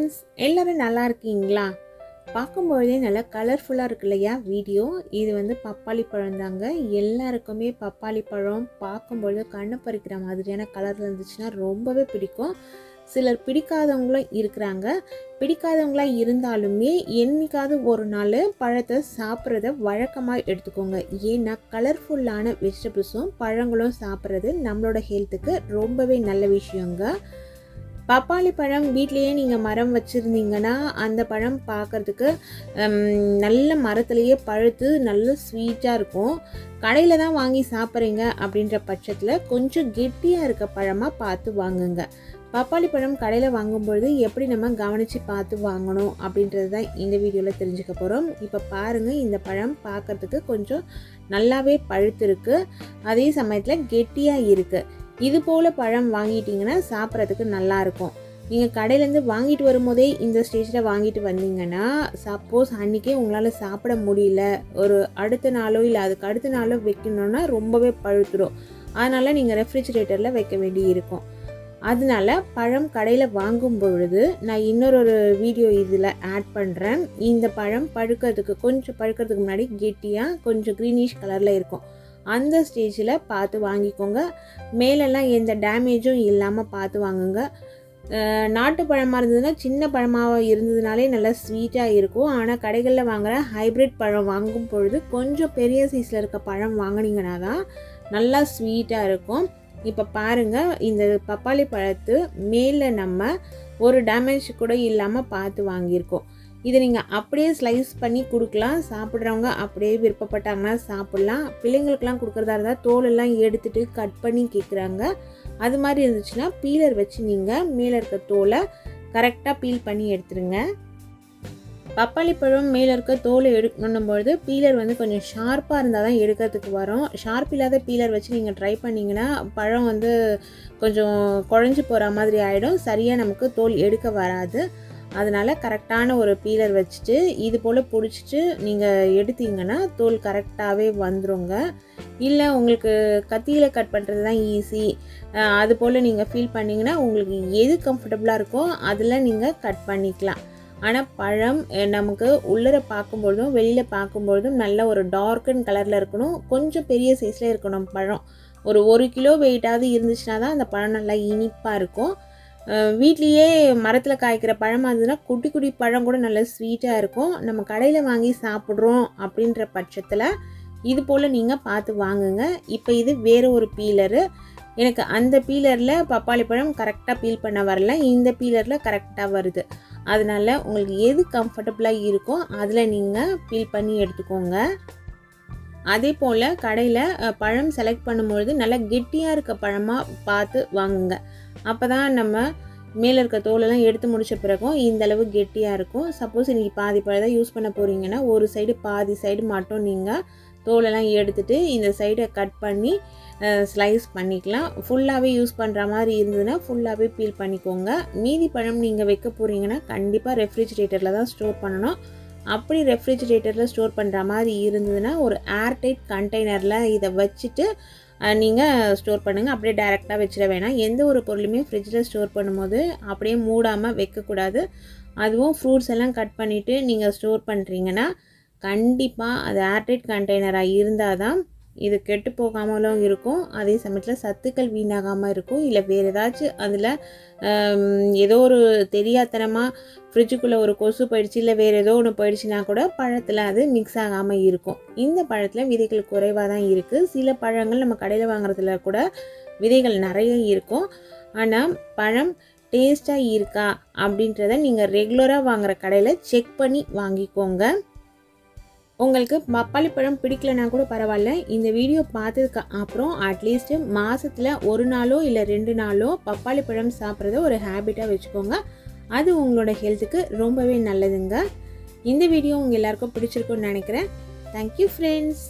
Friends எல்லோரும் நல்லா இருக்கீங்களா? பார்க்கும்பொழுதே நல்லா கலர்ஃபுல்லாக இருக்கு இல்லையா வீடியோ? இது வந்து பப்பாளி பழம் தாங்க. எல்லாருக்குமே பப்பாளி பழம் பார்க்கும்பொழுது கண்ணை பறிக்கிற மாதிரியான கலரில் இருந்துச்சுன்னா ரொம்பவே பிடிக்கும். சிலர் பிடிக்காதவங்களும் இருக்கிறாங்க. பிடிக்காதவங்களாக இருந்தாலுமே என்னைக்காவது ஒரு நாள் பழத்தை சாப்பிட்றத வழக்கமாக எடுத்துக்கோங்க. ஏன்னா கலர்ஃபுல்லான வெஜிடபிள்ஸும் பழங்களும் சாப்பிட்றது நம்மளோட ஹெல்த்துக்கு ரொம்பவே நல்ல விஷயங்க. பப்பாளி பழம் வீட்லேயே நீங்கள் மரம் வச்சுருந்தீங்கன்னா அந்த பழம் பார்க்குறதுக்கு நல்ல மரத்துலேயே பழுத்து நல்ல ஸ்வீட்டாக இருக்கும். கடையில் தான் வாங்கி சாப்பிட்றீங்க அப்படின்ற பட்சத்தில் கொஞ்சம் கெட்டியாக இருக்க பழமாக பார்த்து வாங்குங்க. பப்பாளி பழம் கடையில் வாங்கும்பொழுது எப்படி நம்ம கவனித்து பார்த்து வாங்கணும் அப்படின்றது தான் இந்த வீடியோவில் தெரிஞ்சுக்க போகிறோம் இப்போ பாருங்கள் இந்த பழம் பார்க்குறதுக்கு கொஞ்சம் நல்லாவே பழுத்துருக்கு. அதே சமயத்தில் கெட்டியாக இருக்குது இது போல் பழம் வாங்கிட்டீங்கன்னா சாப்பிட்றதுக்கு நல்லாயிருக்கும். நீங்கள் கடையிலேருந்து வாங்கிட்டு வரும்போதே இந்த ஸ்டேஜில் வாங்கிட்டு வந்தீங்கன்னா சப்போஸ் அன்றைக்கே உங்களால் சாப்பிட முடியல. ஒரு அடுத்த நாளோ இல்லை அதுக்கு அடுத்த நாளோ வைக்கணுன்னா ரொம்பவே பழுத்துடும் அதனால் நீங்கள் ரெஃப்ரிஜிரேட்டரில் வைக்க வேண்டி இருக்கும். அதனால பழம் கடையில் வாங்கும் பொழுது நான் இன்னொரு ஒரு வீடியோ இதில் ஆட் பண்ணுறேன் இந்த பழம் பழுக்கிறதுக்கு கொஞ்சம் பழுக்கிறதுக்கு முன்னாடி கெட்டியாக கொஞ்சம் க்ரீனிஷ் கலரில் இருக்கும். அந்த ஸ்டேஜில் பார்த்து வாங்கிக்கோங்க. மேலெல்லாம் எந்த டேமேஜும் இல்லாமல் பார்த்து வாங்குங்க. நாட்டு பழமாக இருந்ததுன்னா சின்ன பழமாக இருந்ததுனாலே நல்லா ஸ்வீட்டாக இருக்கும். ஆனால் கடைகளில் வாங்குகிற ஹைப்ரிட் பழம் வாங்கும் பொழுது கொஞ்சம் பெரிய சைஸில் இருக்க பழம் வாங்கினீங்கன்னா தான் நல்லா ஸ்வீட்டாக இருக்கும். இப்போ பாருங்கள் இந்த பப்பாளி பழத்து மேலே நம்ம ஒரு டேமேஜ் கூட இல்லாமல் பார்த்து வாங்கியிருக்கோம். இதை நீங்கள் அப்படியே ஸ்லைஸ் பண்ணி கொடுக்கலாம். சாப்பிட்றவங்க அப்படியே விருப்பப்பட்டாங்கன்னா சாப்பிட்லாம். பிள்ளைங்களுக்கெல்லாம் கொடுக்குறதா இருந்தால் தோலெல்லாம் எடுத்துகிட்டு கட் பண்ணி கேட்குறாங்க அது மாதிரி இருந்துச்சுன்னா பீலர் வச்சு நீங்கள் மேலே இருக்க தோலை கரெக்டாக பீல் பண்ணி எடுத்துருங்க. பப்பாளி பழம் மேலே இருக்க தோலை எடுக்கணும் பொழுது பீலர் வந்து கொஞ்சம் ஷார்ப்பாக இருந்தால் தான் எடுக்கிறதுக்கு வரும். ஷார்ப் இல்லாத பீலர் வச்சு நீங்கள் ட்ரை பண்ணிங்கன்னா பழம் வந்து கொஞ்சம் குழஞ்சி போகிற மாதிரி ஆகிடும் சரியாக நமக்கு தோல் எடுக்க வராது. அதனால் கரெக்டான ஒரு பீலர் வச்சுட்டு இது போல் பிடிச்சிட்டு நீங்கள் எடுத்தீங்கன்னா தோல் கரெக்டாகவே வந்துருங்க. இல்லை உங்களுக்கு கத்தியில் கட் பண்ணுறது தான் ஈஸி அது போல் நீங்கள் ஃபீல் பண்ணிங்கன்னா உங்களுக்கு எது கம்ஃபர்டபுளாக இருக்கோ அதில் நீங்கள் கட் பண்ணிக்கலாம். ஆனால் பழம் நமக்கு உள்ளர பார்க்கும்பொழுதும் வெளியில் பார்க்கும்பொழுதும் நல்ல ஒரு டார்க்கன் கலரில் இருக்கணும். கொஞ்சம் பெரிய சைஸில் இருக்கணும் பழம். ஒரு ஒரு கிலோ வெயிட்டாவது இருந்துச்சுன்னா தான் அந்த பழம் நல்லா இனிப்பாக இருக்கும். வீட்லேயே மரத்தில் காய்க்கிற பழமாக இருந்ததுன்னா குட்டி குட்டி பழம் கூட நல்ல ஸ்வீட்டாக இருக்கும். நம்ம கடையில் வாங்கி சாப்பிட்றோம் அப்படின்ற பட்சத்தில் இது போல் நீங்கள் பார்த்து வாங்குங்க. இப்போ இது வேறு ஒரு பீலரு எனக்கு அந்த பீலரில் பப்பாளி பழம் கரெக்டாக பீல் பண்ண வரல. இந்த பீலரில் கரெக்டாக வருது. அதனால் உங்களுக்கு எது கம்ஃபர்டபுளாக இருக்கோ அதில் நீங்கள் பீல் பண்ணி எடுத்துக்கோங்க. அதே போல் கடையில் பழம் செலக்ட் பண்ணும்பொழுது நல்லா கெட்டியாக இருக்க பழமாக பார்த்து வாங்குங்க. அப்போ தான் நம்ம மேலே இருக்க தோலெல்லாம் எடுத்து முடித்த பிறகும் இந்த அளவு கெட்டியாக இருக்கும். சப்போஸ் நீங்கள் பாதி பழம் தான் யூஸ் பண்ண போகிறீங்கன்னா ஒரு சைடு பாதி சைடு மட்டும் நீங்கள் தோலெல்லாம் எடுத்துகிட்டு இந்த சைடை கட் பண்ணி ஸ்லைஸ் பண்ணிக்கலாம். ஃபுல்லாகவே யூஸ் பண்ணுற மாதிரி இருந்ததுன்னா ஃபுல்லாகவே பீல் பண்ணிக்கோங்க. மீதி பழம் நீங்கள் வைக்க போகிறீங்கன்னா கண்டிப்பாக ரெஃப்ரிஜிரேட்டரில் தான் ஸ்டோர் பண்ணணும். அப்படி ரெஃப்ரிஜிரேட்டரில் ஸ்டோர் பண்ணுற மாதிரி இருந்ததுன்னா ஒரு ஏர்டைட் கண்டெய்னரில் இதை வச்சுட்டு நீங்கள் ஸ்டோர் பண்ணுங்கள் அப்படியே டேரெக்டாக வச்சிட வேணாம். எந்த ஒரு பொருளுமே ஃப்ரிட்ஜில் ஸ்டோர் பண்ணும்போது அப்படியே மூடாமல் வைக்கக்கூடாது. அதுவும் ஃப்ரூட்ஸ் எல்லாம் கட் பண்ணிவிட்டு நீங்கள் ஸ்டோர் பண்ணுறீங்கன்னா கண்டிப்பாக அது ஏர்டைட் கண்டெய்னராக இருந்தால் தான் இது கெட்டு போகாமலும் இருக்கும். அதே சமயத்தில் சத்துக்கள் வீணாகாமல் இருக்கும். இல்லை வேறு ஏதாச்சும் அதில் ஏதோ ஒரு தெரியாதனமாக ஃப்ரிட்ஜுக்குள்ளே ஒரு கொசு போயிடுச்சு இல்லை வேறு ஏதோ ஒன்று போயிடுச்சுன்னா கூட பழத்தில் அது மிக்ஸ் ஆகாமல் இருக்கும். இந்த பழத்தில் விதைகள் குறைவாக தான் இருக்குது சில பழங்கள் நம்ம கடையில் வாங்குறதுல கூட விதைகள் நிறைய இருக்கும். ஆனால் பழம் டேஸ்ட்டாக இருக்கா அப்படின்றத நீங்கள் ரெகுலராக வாங்குகிற கடையில் செக் பண்ணி வாங்கிக்கோங்க. உங்களுக்கு பப்பாளி பழம் பிடிக்கலனா கூட பரவாயில்ல. இந்த வீடியோ பார்த்ததுக்கு அப்புறம் அட்லீஸ்ட் மாதத்தில் ஒரு நாளோ இல்லை ரெண்டு நாளோ பப்பாளி பழம் சாப்பிட்றத ஒரு ஹேபிட்டாக வச்சுக்கோங்க. அது உங்களோட ஹெல்த்துக்கு ரொம்பவே நல்லதுங்க. இந்த வீடியோ உங்கள் எல்லாருக்கும் பிடிச்சிருக்குன்னு நினைக்கிறேன். Thank you friends